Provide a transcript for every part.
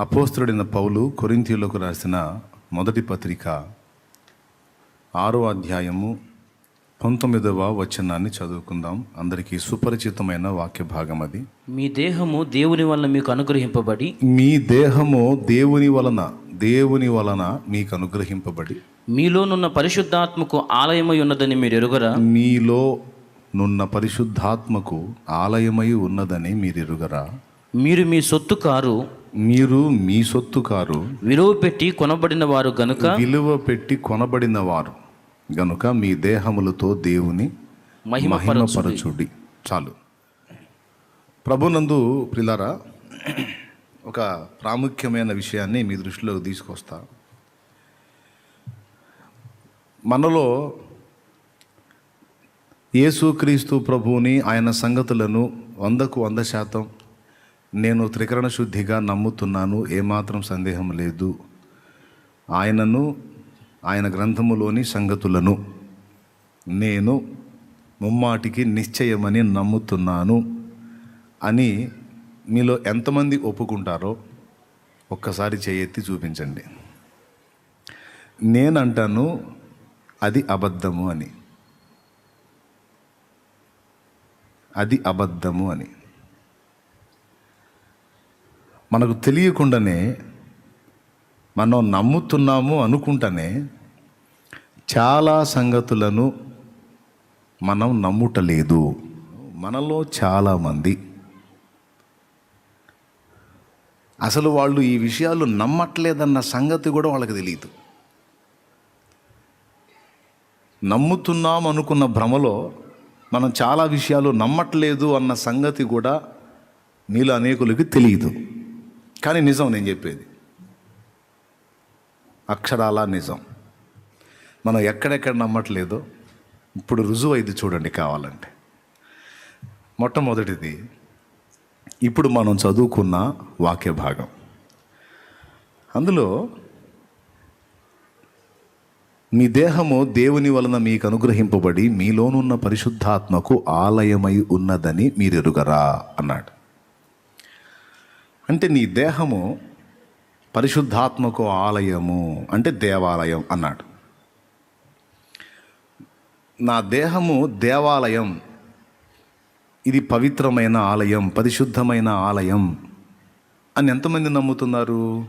అపోస్తుడైన పౌలు కొరింథీయులకు రాసిన మొదటి పత్రిక ఆరో అధ్యాయము పంతొమ్మిదవ వచనాన్ని చదువుకుందాం. అందరికీ సుపరిచితమైన వాక్య భాగం అది. మీ దేహము దేవుని వల్ల మీకు అనుగ్రహింపబడి. మీ దేహము దేవుని వలన దేవుని వలన మీకు అనుగ్రహింపబడి. మీలోనున్న పరిశుద్ధాత్మకు ఆలయమై ఉన్నదని మీరు ఎరుగరా? మీలో నున్న పరిశుద్ధాత్మకు ఆలయమై ఉన్నదని మీరు ఎరుగరా? మీరు మీ సొత్తు కారు మీరు మీ సొత్తు కారు విలువ పెట్టి కొనబడిన వారు గనుక విలువ పెట్టి కొనబడిన వారు గనుక మీ దేహములతో దేవుని మహిమపరచుడి. చాలు ప్రభునందు ప్రిలారా ఒక ప్రాముఖ్యమైన విషయాన్ని మీ దృష్టిలోకి తీసుకొస్తా మనలో యేసుక్రీస్తు ప్రభువుని ఆయన సంగతులను వందకు వంద శాతం నేను త్రికరణ శుద్ధిగా నమ్ముతున్నాను ఏమాత్రం సందేహం లేదు. ఆయనను ఆయన గ్రంథములోని సంగతులను నేను ముమ్మాటికి నిశ్చయమని నమ్ముతున్నాను అని మీలో ఎంతమంది ఒప్పుకుంటారో ఒక్కసారి చేయెత్తి చూపించండి. నేనంటాను అది అబద్ధము అని. అది అబద్ధము అని. మనకు తెలియకుండానే మనం నమ్ముతున్నాము అనుకుంటానే చాలా సంగతులను మనం నమ్ముటలేదు. మనలో చాలామంది అసలు వాళ్ళు ఈ విషయాలు నమ్మట్లేదన్న సంగతి కూడా వాళ్ళకి తెలియదు నమ్ముతున్నాం అనుకున్న భ్రమలో మనం చాలా విషయాలు నమ్మట్లేదు అన్న సంగతి కూడా మీలో అనేకులకి తెలియదు కానీ నిజం నేను చెప్పేది. అక్షరాల నిజం. మనం ఎక్కడెక్కడ నమ్మట్లేదో ఇప్పుడు రుజువు అయింది చూడండి కావాలంటే. మొట్టమొదటిది ఇప్పుడు మనం చదువుకున్న వాక్య భాగం అందులో మీ దేహము దేవుని వలన మీకు అనుగ్రహింపబడి మీలోనున్న పరిశుద్ధాత్మకు ఆలయమై ఉన్నదని మీరు ఎరుగరా అన్నాడు. అంటే నీ దేహము పరిశుద్ధాత్మకు ఆలయము అంటే దేవాలయం అన్నాడు. నా దేహము దేవాలయం. ఇది పవిత్రమైన ఆలయం పరిశుద్ధమైన ఆలయం అని ఎంతమంది నమ్ముతున్నారు?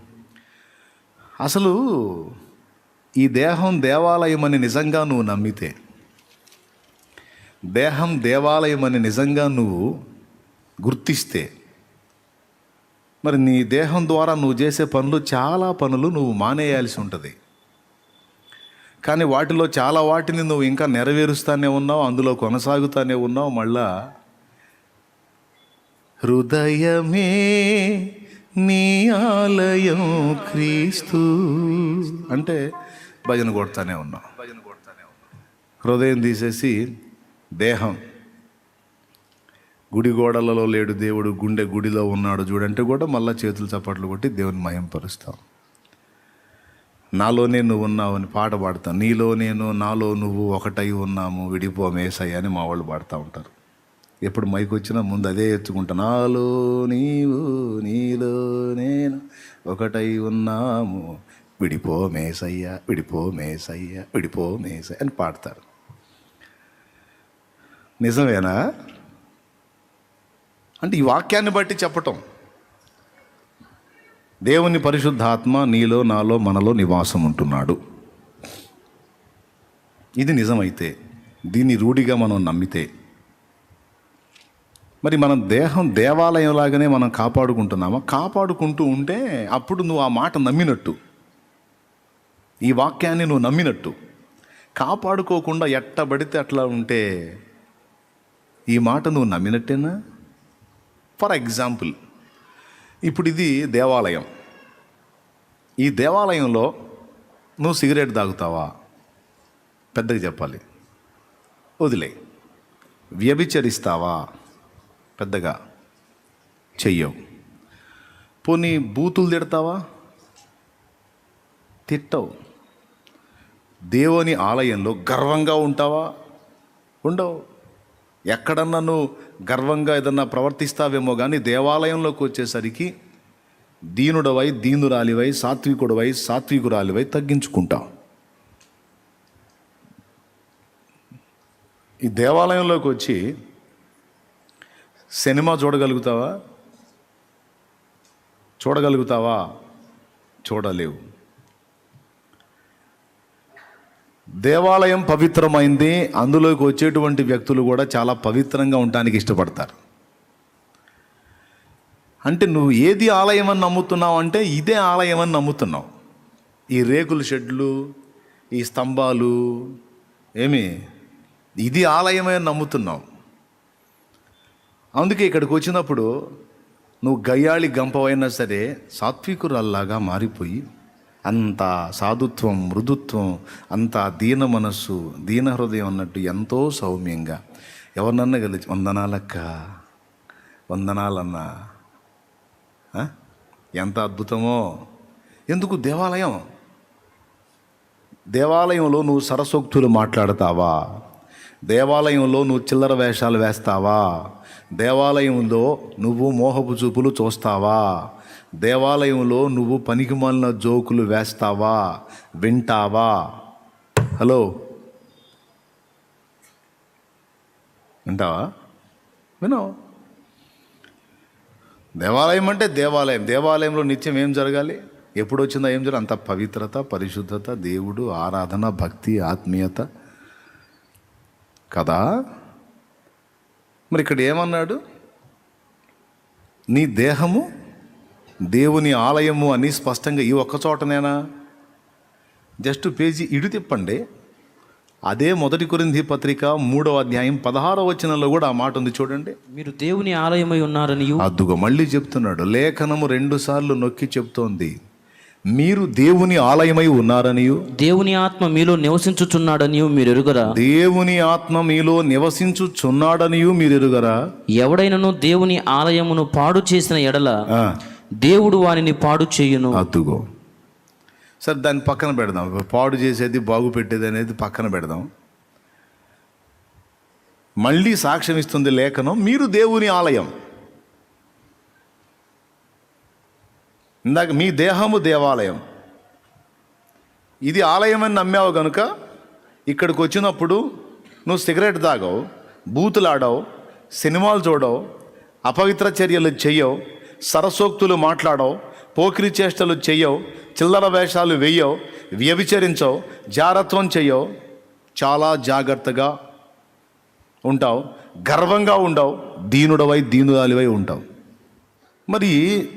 అసలు ఈ దేహం దేవాలయం అని నిజంగా నువ్వు నమ్మితే దేహం దేవాలయం అని నిజంగా నువ్వు గుర్తిస్తే మరి నీ దేహం ద్వారా నువ్వు చేసే పనులు చాలా పనులు నువ్వు మానేయాల్సి ఉంటుంది. కానీ వాటిలో చాలా వాటిని నువ్వు ఇంకా నెరవేరుస్తానే ఉన్నావు అందులో కొనసాగుతానే ఉన్నావు మళ్ళా హృదయమే నీ ఆలయం క్రీస్తు అంటే భజన కొడతానే ఉన్నావు. హృదయం తీసేసి దేహం. గుడి గోడలలో లేడు దేవుడు గుండె గుడిలో ఉన్నాడు చూడంటే కూడా మళ్ళీ చేతులు చప్పట్లు కొట్టి దేవుని మయంపరుస్తాం నాలోనే నువ్వు ఉన్నావు అని పాట పాడతాం. నీలో నేను నాలో నువ్వు ఒకటై ఉన్నాము విడిపోమేసయ్య అని మా వాళ్ళు పాడుతూ ఉంటారు. ఎప్పుడు మైకి వచ్చినా ముందు అదే ఎత్తుకుంటా నాలో నీవు నీలో నేను ఒకటై ఉన్నాము విడిపో మేసయ్య విడిపో మేసయ్య విడిపో మేసయ్య అని పాడతారు. నిజమేనా? అంటే ఈ వాక్యాన్ని బట్టి చెప్పటం. దేవుని పరిశుద్ధాత్మ నీలో నాలో మనలో నివాసం ఉంటున్నాడు. ఇది నిజమైతే దీన్ని రూఢిగా మనం నమ్మితే మరి మనం దేహం దేవాలయం లాగానే మనం కాపాడుకుంటున్నామా? కాపాడుకుంటూ ఉంటే అప్పుడు నువ్వు ఆ మాట నమ్మినట్టు. ఈ వాక్యాన్ని నువ్వు నమ్మినట్టు. కాపాడుకోకుండా ఎట్టబడితే అట్లా ఉంటే ఈ మాట నువ్వు నమ్మినట్టేనా? ఫర్ ఎగ్జాంపుల్ ఇప్పుడు ఇది దేవాలయం. ఈ దేవాలయంలో నువ్వు సిగరెట్ తాగుతావా? పెద్దగా చెప్పాలి. వదిలే. వ్యభిచరిస్తావా? పెద్దగా చెయ్యవు. పోనీ బూతులు తిడతావా? తిట్టవు. దేవుని ఆలయంలో గర్వంగా ఉంటావా? ఉండవు. ఎక్కడన్నా నువ్వు గర్వంగా ఏదన్నా ప్రవర్తిస్తావేమో కానీ దేవాలయంలోకి వచ్చేసరికి దీనుడవై దీనురాలివై సాత్వికుడవై సాత్వికురాలివై తగ్గించుకుంటాం. ఈ దేవాలయంలోకి వచ్చి సినిమా చూడగలుగుతావా? చూడగలుగుతావా? చూడలేవు. దేవాలయం పవిత్రమైంది అందులోకి వచ్చేటువంటి వ్యక్తులు కూడా చాలా పవిత్రంగా ఉండటానికి ఇష్టపడతారు. అంటే నువ్వు ఏది ఆలయం అని నమ్ముతున్నావు అంటే ఇదే ఆలయం అని నమ్ముతున్నావు. ఈ రేకుల షెడ్లు ఈ స్తంభాలు ఏమి? ఇది ఆలయమే అని నమ్ముతున్నావు. అందుకే ఇక్కడికి వచ్చినప్పుడు నువ్వు గయ్యాళి గంపవైనా సరే సాత్వికురల్లాగా మారిపోయి అంత సాధుత్వం మృదుత్వం అంత దీన మనస్సు దీన హృదయం అన్నట్టు ఎంతో సౌమ్యంగా. ఎవరినన్నా గెలిచి వందనాలక్క వందనాలన్నా. ఎంత అద్భుతమో. ఎందుకు దేవాలయం? దేవాలయంలో నువ్వు సరసోక్తులు మాట్లాడతావా? దేవాలయంలో నువ్వు చిల్లర వేషాలు వేస్తావా? దేవాలయంలో నువ్వు మోహపు చూపులు చూస్తావా? దేవాలయంలో నువ్వు పనికిమాలిన జోకులు వేస్తావా? వింటావా? హలో? వింటావా? వినో దేవాలయం అంటే దేవాలయం. దేవాలయంలో నిత్యం ఏం జరగాలి? ఎప్పుడు వచ్చిందో ఏం జరగాలి? అంత పవిత్రత పరిశుద్ధత దేవుడు ఆరాధన భక్తి ఆత్మీయత. కదా? మరి ఇక్కడ ఏమన్నాడు? నీ దేహము దేవుని ఆలయము అని స్పష్టంగా ఈ ఒక్క చోటనేనా? జస్ట్ పేజీ ఇడు తిప్పండి. అదే మొదటి కొరింథీ పత్రిక మూడవ అధ్యాయం పదహారవ వచనంలో కూడా ఆ మాట ఉంది చూడండి. మీరు దేవుని ఆలయమై ఉన్నారనియు అద్దుగో మళ్ళీ చెప్తున్నాడు లేఖనము రెండు సార్లు నొక్కి చెప్తోంది. మీరు దేవుని ఆలయమై ఉన్నారనియు దేవుని ఆత్మ మీలో నివసించుచున్నాడనియు మీరు ఎరుగరా? దేవుని ఆత్మ మీలో నివసించుచున్నాడనియు మీరు ఎరుగరా? ఎవడైనను దేవుని ఆలయమును పాడు చేసిన ఎడల దేవుడు వానిని పాడు చేయును. అద్దుగో సరే దాన్ని పక్కన పెడదాం. పాడు చేసేది బాగు పెట్టేది అనేది పక్కన పెడదాం. మళ్ళీ సాక్ష్యం ఇస్తుంది లేఖనం మీరు దేవుని ఆలయం. ఇందాక మీ దేహము దేవాలయం. ఇది ఆలయం అని నమ్మావు కనుక ఇక్కడికి వచ్చినప్పుడు నువ్వు సిగరెట్ తాగవు బూతులాడవు సినిమాలు చూడవు అపవిత్ర చర్యలు చెయ్యవు సరసోక్తులు మాట్లాడవు పోకిరి చేష్టలు చెయ్యవు చిల్లర వేషాలు వేయవు వ్యభిచరించవు జారత్వం చెయ్యవు. చాలా జాగ్రత్తగా ఉంటావు గర్వంగా ఉండవు దీనుడవై దీనుదాలివై ఉంటావు. మరి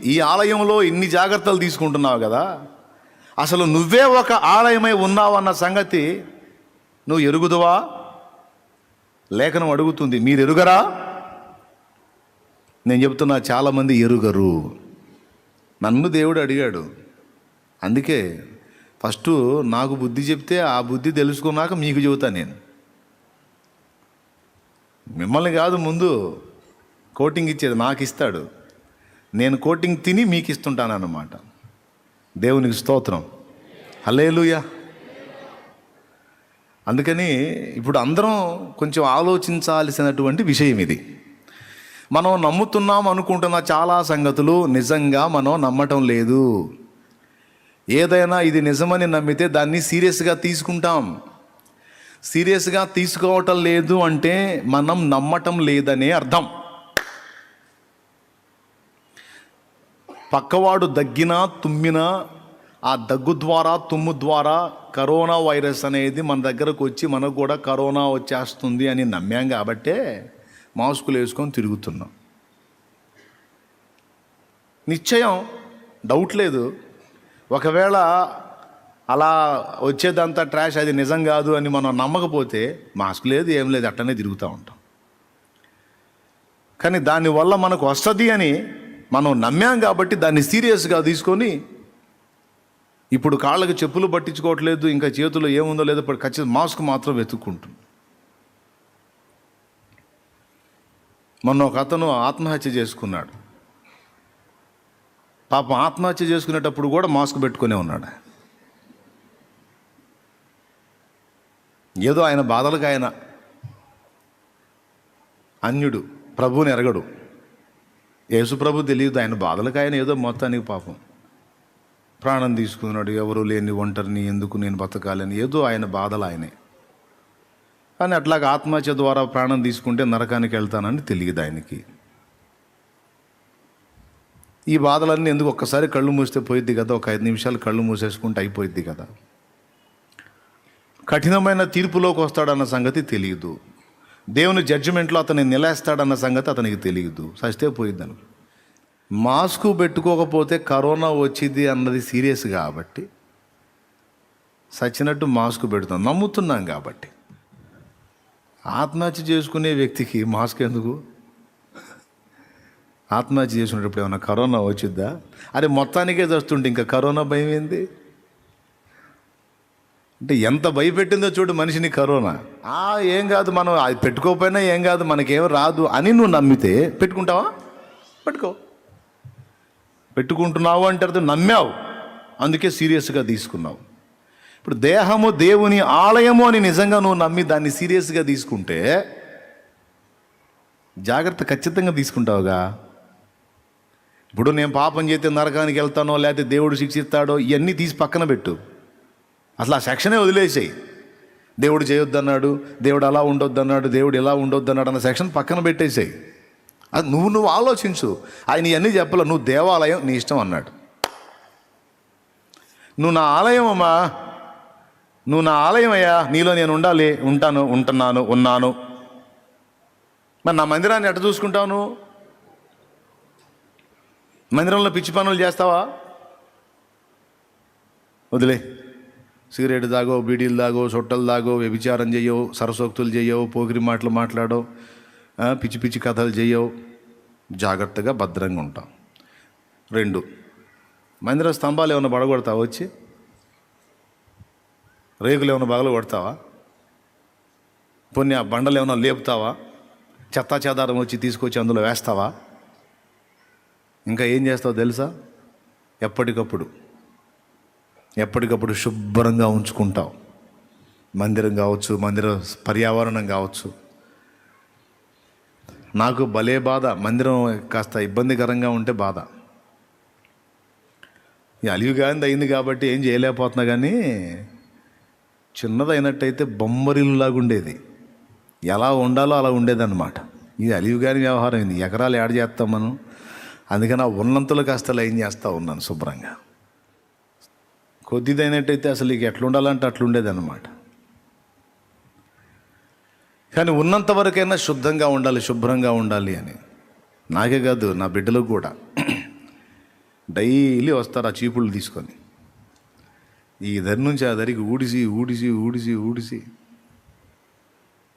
ఈ ఆలయంలో ఇన్ని జాగ్రత్తలు తీసుకుంటున్నావు కదా? అసలు నువ్వే ఒక ఆలయమై ఉన్నావు అన్న సంగతి నువ్వు ఎరుగుదువా? లేఖనం అడుగుతుంది మీరు ఎరుగరా నేను చెప్తున్నా చాలామంది ఎరుగరు. నన్ను దేవుడు అడిగాడు. అందుకే ఫస్ట్ నాకు బుద్ధి చెప్తే ఆ బుద్ధి తెలుసుకున్నాక మీకు చెబుతా నేను. మిమ్మల్ని కాదు ముందు కోటింగ్ ఇచ్చేది నాకు ఇస్తాడు నేను కోటింగ్ తిని మీకు ఇస్తుంటాను అన్నమాట దేవునికి స్తోత్రం. హలేలుయా అందుకని ఇప్పుడు అందరం కొంచెం ఆలోచించాల్సినటువంటి విషయం ఇది. మనం నమ్ముతున్నాం అనుకుంటున్న చాలా సంగతులు నిజంగా మనం నమ్మటం లేదు. ఏదైనా ఇది నిజమని నమ్మితే దాన్ని సీరియస్గా తీసుకుంటాం. సీరియస్గా తీసుకోవటం లేదు అంటే మనం నమ్మటం లేదనే అర్థం. పక్కవాడు దగ్గినా తుమ్మినా ఆ దగ్గు ద్వారా తుమ్ము ద్వారా కరోనా వైరస్ అనేది మన దగ్గరకు వచ్చి మనకు కూడా కరోనా వచ్చేస్తుంది అని నమ్మాం కాబట్టే మాస్కులు వేసుకొని తిరుగుతున్నాం. నిశ్చయం డౌట్ లేదు. ఒకవేళ అలా వచ్చేదంతా ట్రాష్ అది నిజం కాదు అని మనం నమ్మకపోతే మాస్క్ లేదు ఏం లేదు అట్టనే తిరుగుతూ ఉంటాం. కానీ దానివల్ల మనకు వస్తుంది అని మనం నమ్మాం కాబట్టి దాన్ని సీరియస్గా తీసుకొని ఇప్పుడు కాళ్ళకు చెప్పులు పట్టించుకోవట్లేదు ఇంకా చేతుల్లో ఏముందో లేదో ఇప్పుడు ఖచ్చితంగా మాస్క్ మాత్రం వెతుక్కుంటుంది మొన్న ఒక అతను ఆత్మహత్య చేసుకున్నాడు. పాపం ఆత్మహత్య చేసుకునేటప్పుడు కూడా మాస్క్ పెట్టుకునే ఉన్నాడు. ఏదో ఆయన బాధలకు ఆయన అన్యుడు ప్రభువుని ఎరగడు. యేసుప్రభు తెలియదు ఆయన బాధలకు ఆయన ఏదో మొత్తానికి పాపం. ప్రాణం తీసుకున్నాడు ఎవరు లేని ఒంటరిని ఎందుకు నేను బతకాలని ఏదో ఆయన బాధలు ఆయనే. కానీ అట్లాగా ఆత్మహత్య ద్వారా ప్రాణం తీసుకుంటే నరకానికి వెళ్తానని తెలియదు ఆయనకి. ఈ బాధలన్నీ ఎందుకు ఒక్కసారి కళ్ళు మూస్తే పోయిద్ది కదా? ఒక ఐదు నిమిషాలు కళ్ళు మూసేసుకుంటే అయిపోయిద్ది కదా? కఠినమైన తీర్పులోకి వస్తాడన్న సంగతి తెలియదు. దేవుని జడ్జిమెంట్లో అతన్ని నిలేస్తాడన్న సంగతి అతనికి తెలియదు. సస్తే పోయిద్దని మాస్క్ పెట్టుకోకపోతే కరోనా వచ్చింది అన్నది సీరియస్ కాబట్టి సచ్చినట్టు మాస్క్ పెడుతాం నమ్ముతున్నాం కాబట్టి. ఆత్మహత్య చేసుకునే వ్యక్తికి మాస్క్ ఎందుకు? ఆత్మహత్య చేసుకునేటప్పుడు ఏమైనా కరోనా వచ్చిద్దా? అరే మొత్తానికే చస్తుంటే ఇంకా కరోనా భయం ఏంది? అంటే ఎంత భయపెట్టిందో చూడు మనిషిని కరోనా. ఆ ఏం కాదు మనం అది పెట్టుకోకపోయినా ఏం కాదు మనకేం రాదు అని నువ్వు నమ్మితే పెట్టుకుంటావా? పెట్టుకో. పెట్టుకుంటున్నావు అంటే నమ్మావు. అందుకే సీరియస్గా తీసుకున్నావు. ఇప్పుడు దేహము దేవుని ఆలయము అని నిజంగా నువ్వు నమ్మి దాన్ని సీరియస్గా తీసుకుంటే జాగ్రత్త ఖచ్చితంగా తీసుకుంటావుగా. ఇప్పుడు నేను పాపం చేస్తే నరకానికి వెళ్తానో లేకపోతే దేవుడు శిక్షిస్తాడో ఇవన్నీ తీసి పక్కన పెట్టు. అసలు ఆ సెక్షనే వదిలేసాయి. దేవుడు చేయొద్దన్నాడు దేవుడు అలా ఉండొద్దన్నాడు దేవుడు ఇలా ఉండొద్దన్నాడు అన్న సెక్షన్ పక్కన పెట్టేసాయి. అది నువ్వు నువ్వు ఆలోచించు. ఆయన ఇవన్నీ చెప్పలే నువ్వు దేవాలయం నీ ఇష్టం అన్నాడు. నువ్వు నా ఆలయం అమ్మా నువ్వు నా ఆలయం అయ్యా నీలో నేను ఉండాలి ఉంటాను ఉంటున్నాను ఉన్నాను. మరి నా మందిరాన్ని ఎట్ట చూసుకుంటావు మందిరంలో పిచ్చి పనులు చేస్తావా? వదిలే. సిగరెట్ దాగో బీడీలు దాగో సొట్టలు దాగో వ్యభిచారం చేయవు సరసోక్తులు చేయవు పోకిరి మాటలు మాట్లాడవు పిచ్చి పిచ్చి కథలు చేయవు జాగ్రత్తగా భద్రంగా ఉంటాం రెండు మందిర స్తంభాలు ఏమైనా పడగొడతావు వచ్చి? రేకులు ఏమైనా బగలు కొడతావా? కొన్ని ఆ బండలు ఏమైనా లేపుతావా? చెత్తా చెదారం వచ్చి తీసుకొచ్చి అందులో వేస్తావా? ఇంకా ఏం చేస్తావు తెలుసా? ఎప్పటికప్పుడు ఎప్పటికప్పుడు శుభ్రంగా ఉంచుకుంటావు. మందిరం కావచ్చు మందిర పర్యావరణం కావచ్చు. నాకు భలే బాధ మందిరం కాస్త ఇబ్బందికరంగా ఉంటే బాధ. ఈ అలివి కానీ అయింది కాబట్టి ఏం చేయలేకపోతున్నా కానీ చిన్నదైనట్టయితే బొమ్మరిల్లులాగుండేది ఎలా ఉండాలో అలా ఉండేదన్నమాట. ఇది అలివిగాని వ్యవహారం ఇది. ఎకరాలు యాడ్ చేస్తాం మనం. అందుకని ఆ ఉన్నంతలో కాస్త లైన్ చేస్తూ ఉన్నాను శుభ్రంగా. కొద్దిదైనట్టయితే అసలు ఇక ఎట్లా ఉండాలంటే కానీ ఉన్నంత వరకైనా శుద్ధంగా ఉండాలి శుభ్రంగా ఉండాలి అని. నాకే కాదు నా బిడ్డలకు కూడా. డైలీ వస్తారు ఆ చీపుళ్ళు తీసుకొని. ఈ దరి నుంచి ఆ దరికి ఊడిసి ఊడిసి ఊడిసి ఊడిసి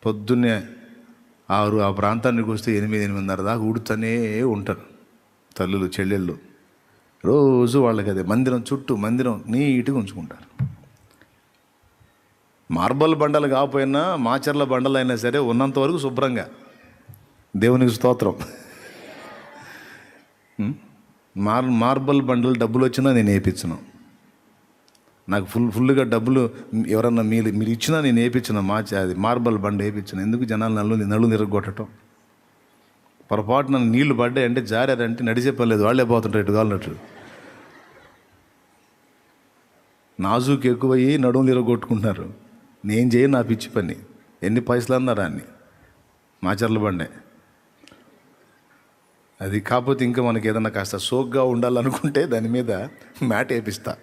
పొద్దున్నే ఆరు ఆ ప్రాంతానికి వస్తే ఎనిమిది ఎనిమిదిన్నర దాకా ఊడుతూనే ఉంటారు తల్లులు చెల్లెళ్ళు. రోజు వాళ్ళకి అదే మందిరం చుట్టూ మందిరం నీట్గా ఉంచుకుంటారు. మార్బల్ బండలు కాకపోయినా మాచర్ల బండలు అయినా సరే ఉన్నంత వరకు శుభ్రంగా. దేవునికి స్తోత్రం. మార్ మార్బల్ బండలు డబ్బులు వచ్చినా నేను వేయించను. నాకు ఫుల్ ఫుల్గా డబ్బులు ఎవరన్నా మీరు మీరు ఇచ్చినా నేను వేయించిన మా అది మార్బల్ బండ వేయించిన. ఎందుకు జనాలు నల్లు నల్లు నిరగొట్టడం? పొరపాటున నీళ్ళు పడ్డాయి అంటే జారారంటే నడిచే పర్లేదు వాళ్ళే పోతుంటారు ఇటు కాలినట్టు నాజుకు ఎక్కువయ్యి నడుములు ఇరగొట్టుకుంటున్నారు నేను చేయను నా పిచ్చి పని. ఎన్ని పైసలు అన్నారు అన్ని మాచర్ల బండే. అది కాకపోతే ఇంకా మనకి ఏదన్నా కాస్త సోగ్గా ఉండాలనుకుంటే దాని మీద మ్యాట్ వేపిస్తా.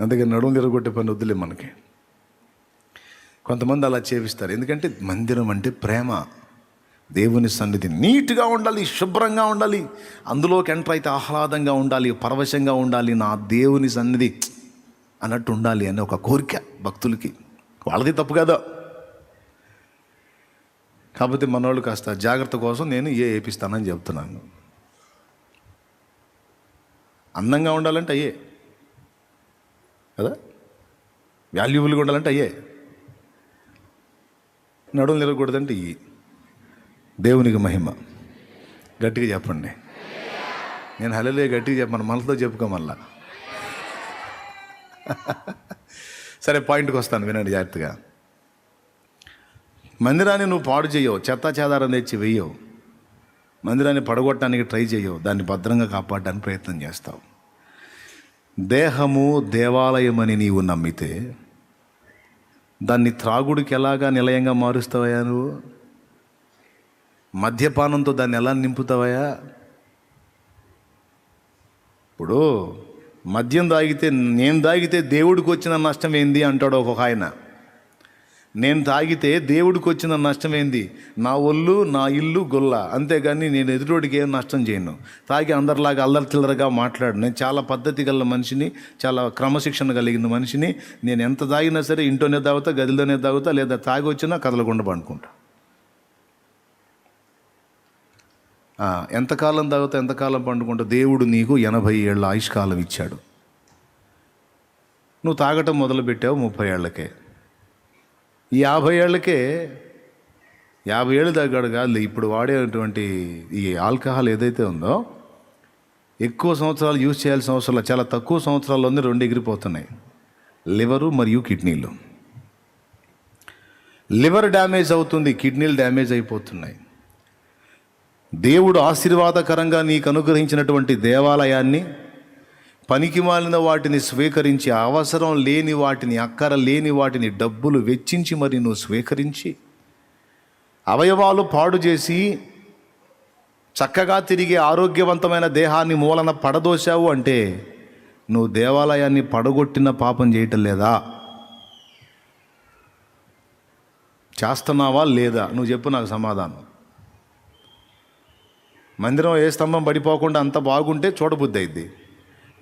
అందుకని నడుము తిరగొట్టే పని వద్దులే మనకి. కొంతమంది అలా చేపిస్తారు. ఎందుకంటే మందిరం అంటే ప్రేమ. దేవుని సన్నిధి నీట్గా ఉండాలి శుభ్రంగా ఉండాలి. అందులోకి ఎంటర్ అయితే ఆహ్లాదంగా ఉండాలి పరవశంగా ఉండాలి. నా దేవుని సన్నిధి అన్నట్టు ఉండాలి అనే ఒక కోరిక భక్తులకి. వాళ్ళది తప్పు కదా. కాకపోతే మనోళ్ళు కాస్త జాగ్రత్త కోసం నేను ఏ వేపిస్తానని చెప్తున్నాను. అందంగా ఉండాలంటే అయ్యే కదా? వాల్యుబుల్గా ఉండాలంటే అయ్యే. నడుము నిలకూడదంటే ఇవి దేవునికి మహిమ. గట్టిగా చెప్పండి. నేను హలలే గట్టిగా చెప్పను మనసుతో చెప్పుకో మళ్ళా. సరే పాయింట్కి వస్తాను వినండి జాగ్రత్తగా. మందిరాన్ని నువ్వు పాడు చేయవు చెత్త చెదారం తెచ్చి వేయవు. మందిరాన్ని పడగొట్టడానికి ట్రై చేయవు దాన్ని భద్రంగా కాపాడడానికి ప్రయత్నం చేస్తావు. దేహము దేవాలయమని నీవు నమ్మితే దాన్ని త్రాగుడికి ఎలాగా నిలయంగా మారుస్తావయ్యా నువ్వు? మద్యపానంతో దాన్ని ఎలా నింపుతావయ్యా? ఇప్పుడు మద్యం తాగితే నేను తాగితే దేవుడికి వచ్చిన నష్టం ఏంది అంటాడు ఒక ఆయన. నేను తాగితే దేవుడికి వచ్చిన నష్టం ఏంది? నా ఒళ్ళు నా ఇల్లు గొల్ల. అంతేగాని నేను ఎదుటోడికి ఏం నష్టం చేయను. తాగి అందరిలాగా అల్లరి చిల్లరగా మాట్లాడు. నేను చాలా పద్ధతి గల మనిషిని చాలా క్రమశిక్షణ కలిగిన మనిషిని. నేను ఎంత తాగినా సరే ఇంట్లోనే తాగుతా గదిలోనే తాగుతా లేదా తాగి వచ్చినా కదలకుండా పండుకుంటా. ఎంతకాలం తాగుతా ఎంతకాలం పండుకుంటా? దేవుడు నీకు ఎనభై ఏళ్ళ ఆయుష్కాలం ఇచ్చాడు. నువ్వు తాగటం మొదలుపెట్టావు ముప్పై ఏళ్ళకే. యాభై ఏళ్ళకే యాభై ఏళ్ళు తగ్గాడు కాదు ఇప్పుడు వాడేటువంటి ఈ ఆల్కహాల్ ఏదైతే ఉందో ఎక్కువ సంవత్సరాలు యూజ్ చేయాల్సిన అవసరం చాలా తక్కువ సంవత్సరాల్లోనే రెండు ఎగిరిపోతున్నాయి. లివరు మరియు కిడ్నీలు. లివర్ డ్యామేజ్ అవుతుంది కిడ్నీలు డ్యామేజ్ అయిపోతున్నాయి. దేవుడు ఆశీర్వాదకరంగా నీకు అనుగ్రహించినటువంటి దేవాలయాన్ని పనికి మాలిన వాటిని స్వీకరించి అవసరం లేని వాటిని అక్కర లేని వాటిని డబ్బులు వెచ్చించి మరి నువ్వు స్వీకరించి అవయవాలు పాడు చేసి చక్కగా తిరిగే ఆరోగ్యవంతమైన దేహాన్ని మూలన పడదోశావు అంటే నువ్వు దేవాలయాన్ని పడగొట్టిన పాపం చేయటం లేదా? చేస్తున్నావా లేదా? నువ్వు చెప్పు నాకు సమాధానం. మందిరం ఏ స్తంభం పడిపోకుండా అంత బాగుంటే చూడబుద్ధి అయింది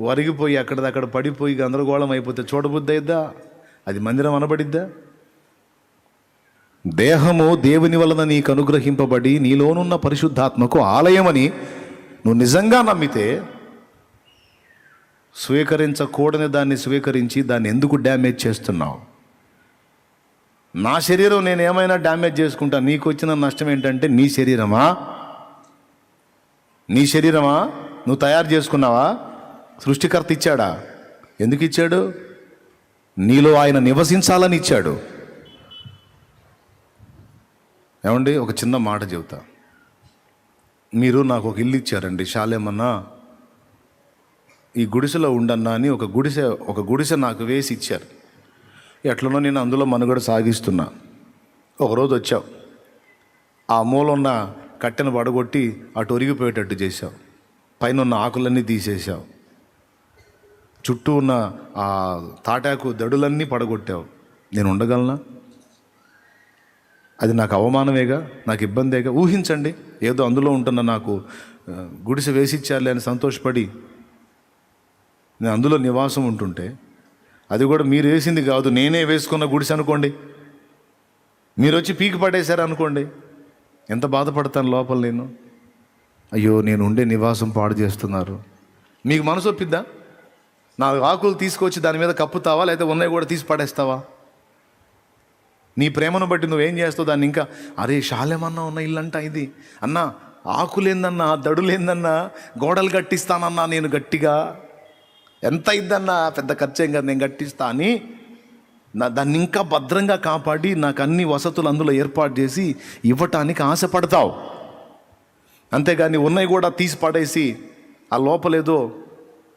వరిగిపోయి అక్కడిదక్కడ పడిపోయి గందరగోళం అయిపోతే చూడబుద్ధి అయిద్దా అది మందిరం అనబడిద్దా? దేహము దేవుని వలన నీకు అనుగ్రహింపబడి నీలోనున్న పరిశుద్ధాత్మకు ఆలయమని నువ్వు నిజంగా నమ్మితే స్వీకరించకూడని దాన్ని స్వీకరించి దాన్ని ఎందుకు డ్యామేజ్ చేస్తున్నావు? నా శరీరం నేను ఏమైనా డ్యామేజ్ చేసుకుంటా నీకు వచ్చిన నష్టం ఏంటంటే నీ శరీరమా? నీ శరీరమా? నువ్వు తయారు చేసుకున్నావా? సృష్టికర్త ఇచ్చాడా? ఎందుకు ఇచ్చాడు? నీలో ఆయన నివసించాలని ఇచ్చాడు. ఏమండి? ఒక చిన్న మాట చెబుతా. మీరు నాకు ఒక ఇల్లు ఇచ్చారండి శాలేమన్నా. ఈ గుడిసెలో ఉండన్నా అని ఒక గుడిసె ఒక గుడిసె నాకు వేసి ఇచ్చారు. ఎట్లనో నేను అందులో మనుగడ సాగిస్తున్నా. ఒకరోజు వచ్చావు ఆ మూలన్న కట్టెను పడగొట్టి అటు ఒరిగిపోయేటట్టు చేశావు పైన ఉన్న ఆకులన్నీ తీసేసావు చుట్టూ ఉన్న ఆ తాటాకు దడులన్నీ పడగొట్టావు. నేను ఉండగలనా? అది నాకు అవమానమేగా? నాకు ఇబ్బందేగా? ఊహించండి. ఏదో అందులో ఉంటున్న నాకు గుడిసె వేసిచ్చారులే అని సంతోషపడి నేను అందులో నివాసం ఉంటుంటే అది కూడా మీరు వేసింది కాదు నేనే వేసుకున్న గుడిసె అనుకోండి. మీరు వచ్చి పీకి పడేశారు అనుకోండి ఎంత బాధపడతాను లోపల నేను? అయ్యో నేను ఉండే నివాసం పాడు చేస్తున్నారు. మీకు మనసు ఒప్పిద్దా నా ఆకులు తీసుకొచ్చి దాని మీద కప్పుతావా? లేకపోతే ఉన్నాయి కూడా తీసి పడేస్తావా? నీ ప్రేమను బట్టి నువ్వేం చేస్తావు? దాన్ని ఇంకా అరే శాలేమన్నా ఉన్న ఇల్లంట ఇది. అన్నా ఆకులేందన్నా దడులేందన్నా గోడలు కట్టిస్తానన్నా నేను గట్టిగా. ఎంత ఇద్దన్నా పెద్ద ఖర్చేం కదా నేను కట్టిస్తా అని నా దాన్ని ఇంకా భద్రంగా కాపాడి నాకు అన్ని వసతులు అందులో ఏర్పాటు చేసి ఇవ్వటానికి ఆశపడతావు. అంతేగాని ఉన్నాయి కూడా తీసి పడేసి ఆ లోపలేదో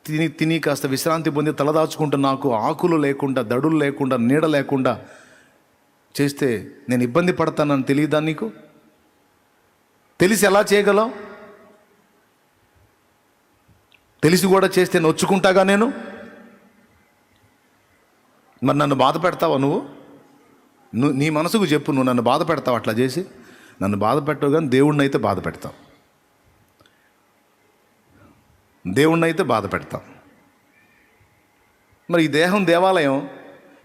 తిని తిని కాస్త విశ్రాంతి పొంది తలదాచుకుంటూ నాకు ఆకులు లేకుండా దడులు లేకుండా నీడ లేకుండా చేస్తే నేను ఇబ్బంది పడతానని తెలియదా నీకు? తెలిసి ఎలా చేయగలవు? తెలిసి కూడా చేస్తే నొచ్చుకుంటాగా నేను? మరి నన్ను బాధ పెడతావా నువ్వు? నువ్వు నీ మనసుకు చెప్పు నువ్వు నన్ను బాధ పెడతావు అట్లా చేసి? నన్ను బాధ పెట్టవు కానీ దేవుణ్ణి అయితే బాధ పెడతావు. దేవుణ్ణి అయితే బాధ పెడతాం. మరి ఈ దేహం దేవాలయం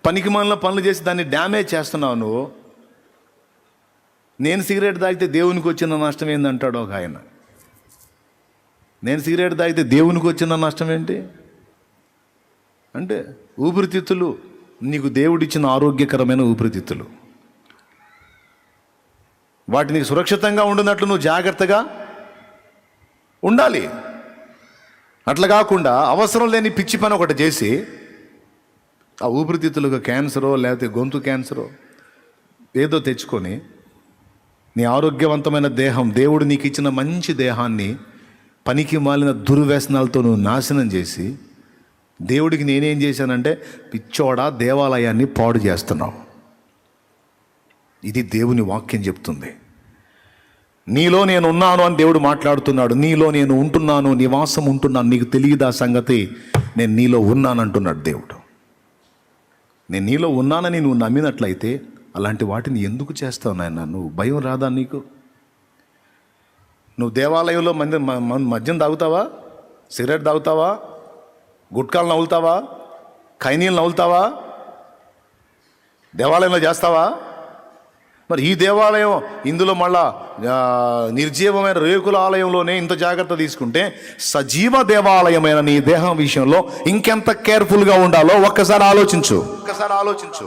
పనికి మనలో పనులు చేసి దాన్ని డ్యామేజ్ చేస్తున్నావు నువ్వు. నేను సిగరెట్ తాగితే దేవునికి వచ్చిన నష్టం ఏందంటాడు ఒక ఆయన. నేను సిగరెట్ తాగితే దేవునికి వచ్చిన నష్టం ఏంటి? అంటే ఊపిరితిత్తులు నీకు దేవుడిచ్చిన ఆరోగ్యకరమైన ఊపిరితిత్తులు. వాటిని సురక్షితంగా ఉండినట్లు నువ్వు జాగ్రత్తగా ఉండాలి. అట్లా కాకుండా అవసరం లేని పిచ్చి పని ఒకటి చేసి ఆ ఊపిరితిత్తులకు క్యాన్సరో లేకపోతే గొంతు క్యాన్సరో ఏదో తెచ్చుకొని నీ ఆరోగ్యవంతమైన దేహం దేవుడు నీకు ఇచ్చిన మంచి దేహాన్ని పనికి మాలిన దుర్వ్యసనాలతో నువ్వు నాశనం చేసి దేవుడికి నేనేం చేశానంటే పిచ్చోడా దేవాలయాన్ని పాడు చేస్తున్నావు. ఇది దేవుని వాక్యం చెప్తుంది. నీలో నేను ఉన్నాను అని దేవుడు మాట్లాడుతున్నాడు. నీలో నేను ఉంటున్నాను నివాసం ఉంటున్నాను. నీకు తెలియదా సంగతి? నేను నీలో ఉన్నానంటున్నాడు దేవుడు. నేను నీలో ఉన్నానని నువ్వు నమ్మినట్లయితే అలాంటి వాటిని ఎందుకు చేస్తావు నాయన? నువ్వు భయం రాదా నీకు? నువ్వు దేవాలయంలో మంది మ- మద్యం తాగుతావా? సిగరెట్ తాగుతావా? గుట్కాలు నవ్వులుతావా ఖైనీలు నవ్వులుతావా దేవాలయంలో చేస్తావా? మరి ఈ దేవాలయం ఇందులో మళ్ళా నిర్జీవమైన రేకుల ఆలయంలోనే ఇంత జాగ్రత్త తీసుకుంటే సజీవ దేవాలయమైన నీ దేహం విషయంలో ఇంకెంత కేర్ఫుల్గా ఉండాలో ఒక్కసారి ఆలోచించు. ఒక్కసారి ఆలోచించు.